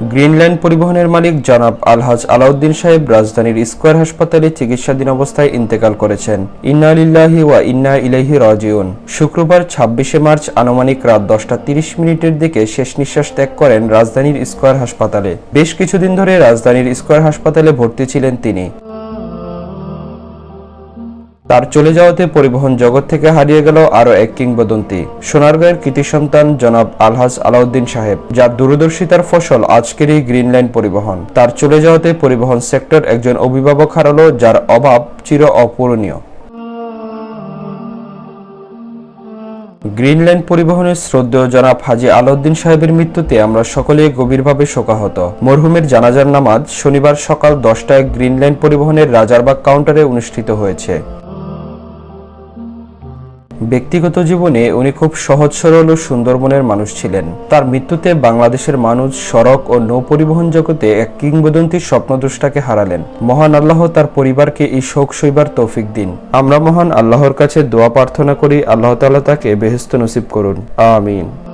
Greenland পরিবহনের মালিক জনাব আলহাজ আলাউদ্দিন সাহেব রাজধানীর স্কোয়ার হাসপাতালে চিকিৎসাধীন অবস্থায় ইন্তেকাল করেছেন। ইন্না লিল্লাহি ওয়া ইন্না ইলাইহি রাজিউন। শুক্রবার ছাব্বিশে মার্চ আনুমানিক রাত দশটা তিরিশ মিনিটের দিকে শেষ নিঃশ্বাস ত্যাগ করেন রাজধানীর স্কোয়ার হাসপাতালে। বেশ কিছুদিন ধরে রাজধানীর স্কোয়ার হাসপাতালে ভর্তি ছিলেন তিনি। তার চলে যাওয়াতে পরিবহন জগৎ থেকে হারিয়ে গেল আরও এক কিংবদন্তি। সোনারগাঁয়ের কৃতি সন্তান জনাব আলহাজ আলাউদ্দিন সাহেব, যার দূরদর্শিতার ফসল আজকের এই লাইন পরিবহন। তার চলে যাওয়াতে পরিবহন সেক্টর একজন অভিভাবক হারালো, যার অভাব চির অপূরণীয়। গ্রিনল্যান্ড পরিবহনের শ্রদ্ধেয় জনাব হাজি আলাউদ্দিন সাহেবের মৃত্যুতে আমরা সকলে গভীরভাবে শোকাহত। মরহুমের জানাজার নামাজ শনিবার সকাল দশটায় গ্রিনল্যান্ড পরিবহনের রাজারবাগ কাউন্টারে অনুষ্ঠিত হয়েছে। ব্যক্তিগত জীবনে উনি খুব সহজ, সরল ও সুন্দর মনের মানুষ ছিলেন। তার মৃত্যুতে বাংলাদেশের মানুষ সড়ক ও নৌ পরিবহন জগতে এক কিংবদন্তির স্বপ্নদ্রষ্টাকে হারালেন। মহান আল্লাহ তার পরিবারকে এই শোক সইবার তৌফিক দিন। আমরা মহান আল্লাহর কাছে দোয়া প্রার্থনা করি, আল্লাহ তালা তাকে বেহেস্ত নসিব করুন। আমিন।